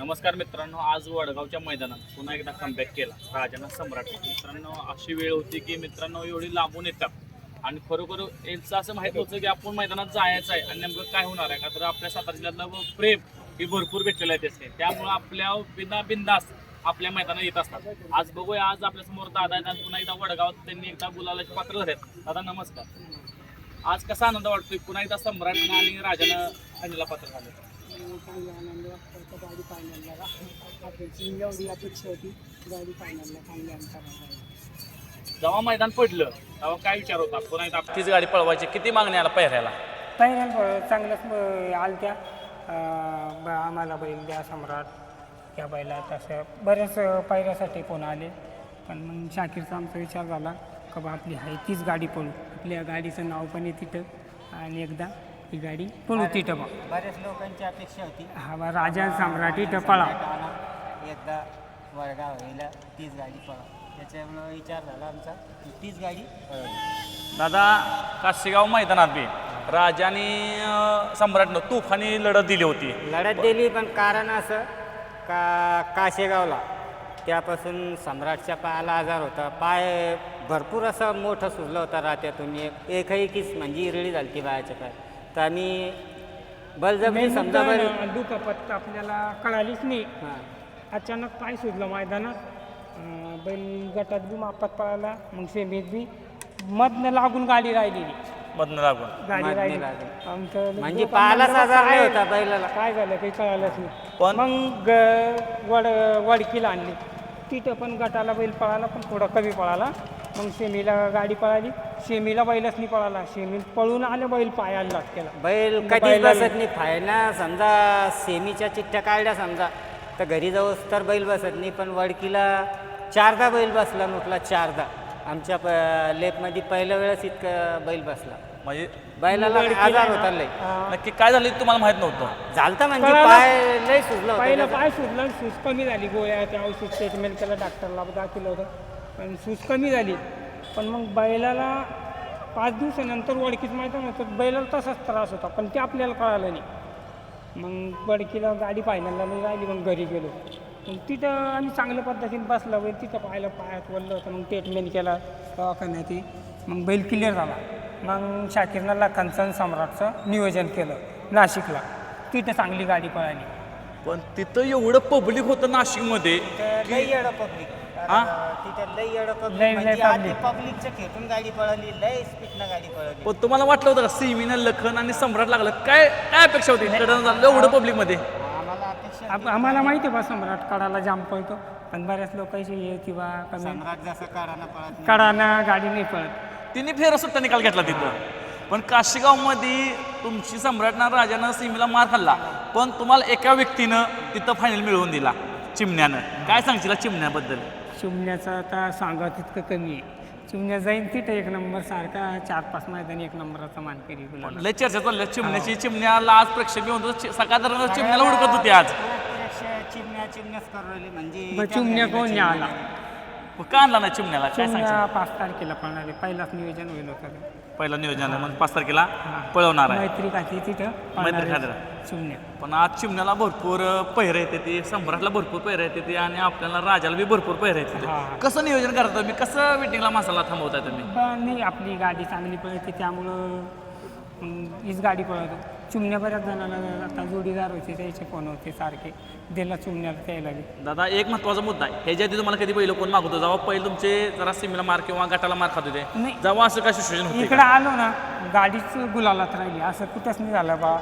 नमस्कार मित्रांनो आज वडगावच्या मैदानात पुन्हा एकदा कमबॅक केला. राजाना सम्राट. मित्रांनो अशी वेळ होती की मित्रांनो एवढी लांबून येतात. आणि खरोखर यांचं असं माहीत होतं की आपण मैदानात जायचं आहे. आणि नेमकं काय होणार आहे? का तर आपल्या सातारा जिल्ह्यातलं प्रेम हे भरपूर भेटलेलं आहे त्याचे त्यामुळं आपल्या बिना बिंदास आपल्या मैदानात येत असतात. आज बघूया आज आपल्यासमोर दादा आहेत आणि पुन्हा एकदा वडगावात त्यांनी एकदा बोलायला पात्र झालेत. दादा नमस्कार. आज कसा आनंद वाटतोय? पुन्हा एकदा सम्राट आणि राजानं अंजला पात्र झाले. चांगला आनंद वाटतो तर गाडी फायनलला अपेक्षा एवढी अपेक्षा होती गाडी फायनलला चांगली अंतराला जेव्हा मैदान पडलं तेव्हा काय विचार होता? पुन्हा एकदा तीच गाडी पळवायची. किती मागणी आला पहिऱ्याला? फायनल चांगलंच आलत्या. अं, ब- आम्हाला बैल द्या सम्राट. त्या बैला तसं बऱ्याच अं, पायऱ्यासाठी फोन आले. पण मग शाकीरचा आमचा विचार झाला का बा आपली आहे तीच गाडी पळू. आपल्या गाडीचं नाव पण आहे तिथं. आणि एकदा ही गाडी. पळू तिथं बा बऱ्याच लोकांची अपेक्षा होती. हा बा राजा आणि सम्राट इथं पळा एकदा वडगाव व्हायला तीच गाडी पळा त्याच्यामुळं विचार झाला आमचा की तीच गाडी पळवली दादा काशीगाव मैदानात बी राजाने सम्राटनं तुफानी लढत दिली होती. लढत दिली पण कारण असं का काशेगावला त्यापासून सम्राटच्या पायाला आजार होता. पाय भरपूर असं मोठं सुजलं होता रात्यातून. एक एकही किस म्हणजे इरळी झाली ती बायाच्या पाय तर आम्ही बलजबरी समजा बैल दुखापत आपल्याला कळालीच नाही. हां. अचानक पाय सुजलं मैदानात. अं, बैल गटात बी मापात पळाला मग सेमीत बी. मधनं लागून गाडी राहिलेली मधनं लागून. गाडी मधनं राहिली. लागून. आमचं म्हणजे लोकांना पायालाच जरा आजार नाही काय- होता बैलाला. काय झालं काही कळालंच नाही. पण- मग ग- वड वडकीला आणली. तिथं पण गटाला बैल पळाला पण थोडा कमी पळाला. मग सेमीला गाडी पळाली. सेमीला बैलच नाही पळाला. सेमीत पळून आलं बैल पायाला लाग केला. बैल बैलाला- बसत नाही. फायना समजा सेमीच्या चिठ्ठ्या काढल्या समजा. तर घरी जाऊस तर बैल बसत नाही. पण वडकीला चारदा बैल बसला नुकला चारदा. आमच्या प लेपमध्ये पहिल्या वेळेस इतकं बैल बसला. म्हणजे बैलाला वडकीला आजार ना, होता लय नक्की काय झालं ते तुम्हाला माहीत नव्हतं. झालता म्हणजे कळालं. पाय लय सुजलं पहिलं होतं पाय सुजलं सूज कमी झाली. गोळ्या त्या औषध ट्रीटमेंट केलं डॉक्टरला दाखवलं होतं. पण सूज कमी झाली. पण मग बैलाला पाच दिवसानंतर वडकीच माहिती नव्हतं बैलाला तसाच त्रास होता पण ते आपल्याला कळालं नाही. मग वडकीला गाडी फायनलला मी राहिली मग घरी गेलो. मग तिथं आम्ही चांगल्या पद्धतीने बसलो. बैल तिथं पाहिलं पायात वळलं होतं मग ट्रीटमेंट केला दवाखान्यात. ती मग बैल क्लिअर झाला. मग शाकीरनं लाखांचं आणि सम्राटचं नियोजन केलं नाशिकला. तिथं चांगली गाडी पळाली. पण तिथं एवढं पब्लिक होतं नाशिकमध्ये पब्लिक हा? तिथं म्हणजे आधी public. पब्लिकच्या खेटून गाडी लय स्पीडनं गाडी पळवली पण तुम्हाला वाटलं होतं का सिमीनं लखन आणि सम्राट लागलं? काय काय अपेक्षा होती? कडन झालं एवढं पब्लिकमध्ये. आम्हाला अपेक्षा आप- आम्हाला माहिती आहे बा सम्राट कडाला जाम पळतो. पण बऱ्याच लोकांची हे किंवा कमी सम्राट जसं काढाना पळत नाही. कडानं गाडी नाही पळत. तिने फेर सुट्टा निकाल घेतला तिथं. पण काशीगावमध्ये तुमची सम्राटनं राजानं सीमेला मार खाल्ला. पण तुम्हाला एका व्यक्तीनं तिथं फायनल मिळवून दिला चिमण्यानं. काय सांगशील चिमण्याबद्दल? चिमण्याचं आता सांगा तितकं कमी आहे. चिमण्या जाईन तिथं एक नंबर सारखा चार पाच मैदानी एक नंबराचा मानकरी गुलाब लय चर्चा चालल्या चिमण्याची चिमण्याला आज प्रेक्षणीय होतं. चि- सकाळ चिमण्याला हुडकत होती आज. चिमण्या चिमण्याच करू राहिली म्हणजे चिमण्या कोण आला? मग का आणला नाही चिमण्याला? काय चिमण्या सांगशील? पाच तारखेला पळणार आहे. पहिलाच नियोजन होईल होतं पहिला नियोजन मग पाच तारखेला पळवणार आहे. मैत्री खाती तिथं मैत्री पळणार खात्याला. आहे चिमण्या. पण आज चिमण्याला भरपूर पहिरं येते ती सम्राटला भरपूर पहिरं येते ती आणि आपल्याला राजाला बी भरपूर पहिरं येते हा. कसं नियोजन करता तुम्ही? कसं वेटिंगला मसाला थांबवताय तुम्ही? पण नाही आपली गाडी चांगली पळते त्यामुळं मग हीच गाडी पळवतो. चिमण्या बऱ्याच जणांना आता जोडीदार होते त्याचे फोन होते सारखे. दिला चिमण्याला त्याला बी. दादा एक महत्त्वाचा मुद्दा आहे. ह्याच्या आधी तुम्हाला कधी पहिलं कोण मागवतो जेव्हा पहिले तुमचे जरा सिमीला मार किंवा गटाला मार खात होते नाही. जेव्हा असं काय सिच्युएशन होते इकडं आलो ना गाडीच गुलालात राहिली. असं कुठंच नाही झालं बा.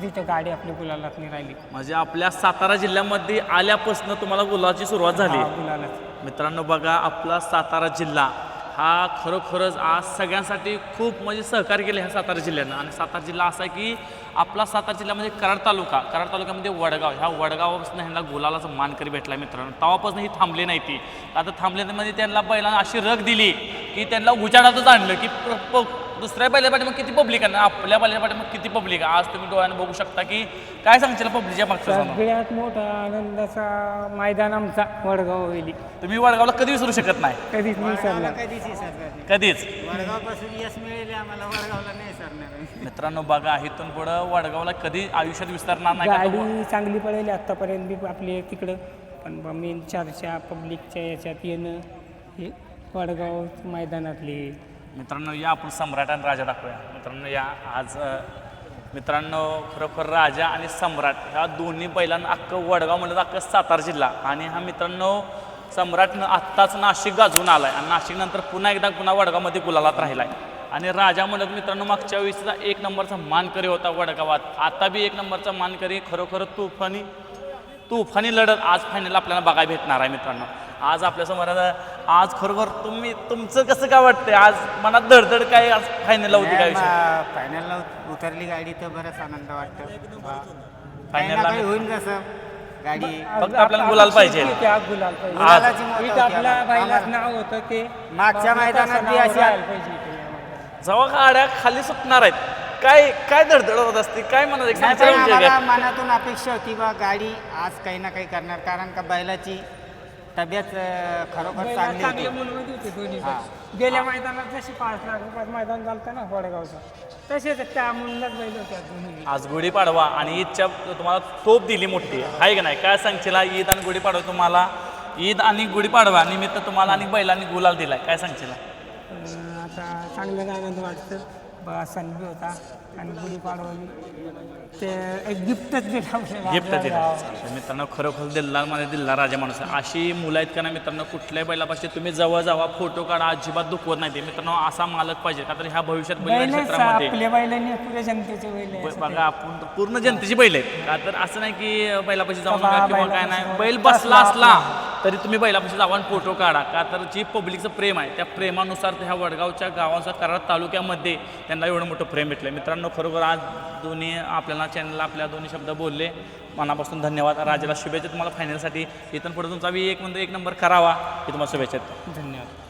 जिथं गाडी आपली गुलालात नाही राहिली. म्हणजे आपल्या सातारा जिल्ह्यामध्ये आल्यापासून तुम्हाला गुलाची सुरुवात झाली. हा, गुलालात मित्रांनो बघा आपला सातारा जिल्हा हा खरोखरच आज सगळ्यांसाठी खूप म्हणजे सहकार्य केले ह्या सातारा जिल्ह्यानं. आणि सातारा जिल्हा असा आहे की आपला सातारा जिल्ह्यामध्ये म्हणजे कराड तालुका. कराड तालुक्यामध्ये वडगाव. ह्या वडगावापासून ह्यांना गुलालाचा मानकरी भेटला मित्रांनो. तेव्हापासून ही थांबली नाही ती. आता थांबल्यामध्ये त्यांना बैलांना अशी रग दिली की त्यांना उजाडातच आणलं की दुसऱ्या बैल्या पाठी मग किती पब्लिक आहे ना? आपल्या बैल्या पाठी मग किती पब्लिक आहे? आज तुम्ही डोळ्याने बघू शकता की काय सांगशील पब्लिकच्या मागचं सांगा. सगळ्यात मोठा आनंदाचा मैदान आमचा वडगाव हवेली. तुम्ही वडगावला कधी विसरू शकत नाही. कधीच नाही सरणार कधीच. कधीच. वडगावपासून यश मिळेल आम्हाला वडगावला नाही सरणार मित्रांनो बघा इथून पुढं वडगावला कधी आयुष्यात विसरणार नाही का तो- गाडी चांगली पडेल आत्तापर्यंत बी आपली तिकडं. पण मेन चर्चा पब्लिकच्या याच्यात येणं हे वडगाव मैदानातली मित्रांनो या आपण सम्राट आणि राजा दाखवूया. मित्रांनो या आज मित्रांनो खरोखर राजा आणि सम्राट ह्या दोन्ही बैलांना अख्खं वडगाव म्हणलं अख्खं सातारा जिल्हा. आणि हा मित्रांनो सम्राटनं आत्ताच नाशिक गाजवून आलाय. आणि नाशिक नंतर पुन्हा एकदा पुन्हा वडगावमध्ये गुलालात राहिलाय. आणि राजा म्हणत मित्रांनो मागच्या वेळेसचा एक नंबरचा मानकरी होता वडगावात. आता बी एक नंबरचा मानकरी खरोखर तुफानी तुफानी लढत आज फायनल आपल्याला बघायला भेटणार आहे मित्रांनो. आज आपल्यासमोर आता आज खरोखर तुम्ही तुमचं कसं काय वाटतंय? आज मनात धडधड काय आज फायनल होती काय फायनलला उतरली गाडी तर बरंच आनंद वाटतो. Final फायनल ला- काही होईल कसं? गाडी फक्त आपल्याला गुलाल पाहिजे. आपल्या नाव होतं ते मागच्या मैदानात अशी- पाहिजे. जेव्हा गाड्या खाली सुटणार आहेत काय काय धडधड होत असते? काय म्हणत? मनातून अपेक्षा होती बा गाडी आज काही ना काही करणार. कारण का बैलाची तब्येत अं, खरोखर चांगली चांगले होती. दोन्ही हा. गेल्या मैदानात जशी पाच लाख रुपयात मैदान झालं ना वडगावचं. तसेच त्या म्हणूनच बैल होत्या दोन्ही. आज गुढीपाडवा आणि ईदच्या तुम्हाला तोप दिली मोठी. आहे का नाही? काय सांगशील हा ईद आणि गुढीपाडवा तुम्हाला? ईद आणि गुढीपाडवा निमित्त तुम्हाला आणि बैलांनी गुलाल दिलाय. काय सांगशील? अं, आता चांगलं आनंद वाटतं. बघा सण बी होता. आणि गुढीपाडवा ते एक गिफ्टच दिलं गिफ्ट दिला. मित्रांनो खरोखर दिलदारमध्ये दिलदार राजा माणूस आहे. अशी मुलं आहेत का ना मित्रांनो कुठल्याही बैलापाशी तुम्ही जवळ जावा फोटो काढा अजिबात दुखवत नाही ते. मित्रांनो असा मालक पाहिजे का तर ह्या भविष्यात बैल बैलच क्षेत्रामध्ये. आपल्या बैलांनी पुऱ्या जनतेचे बैल आहे. ब- बघा आपण पूर्ण जनतेची बैल आहेत. का तर असं नाही की बैलापाशी जाऊ बाबा, नका किंवा काय नाही. बैल बसला असला. तरी तुम्ही बैलापाशी जावा फोटो काढा. का तर जी पब्लिकचं प्रेम आहे त्या प्रेमानुसार ह्या वडगावच्या गावाचा कराड तालुक्यामध्ये त्यांना एवढं मोठं प्रेम भेटलं मित्रांनो खरोखर आज दोन्ही आपल्याला चॅनलला आपल्या दोन्ही शब्द बोलले. मनापासून धन्यवाद. राजाला शुभेच्छा. तुम्हाला फायनलसाठी इथून पुढे तुमचा बी एक म्हणजे एक नंबर करावा. ही तुम्हाला शुभेच्छा. धन्यवाद.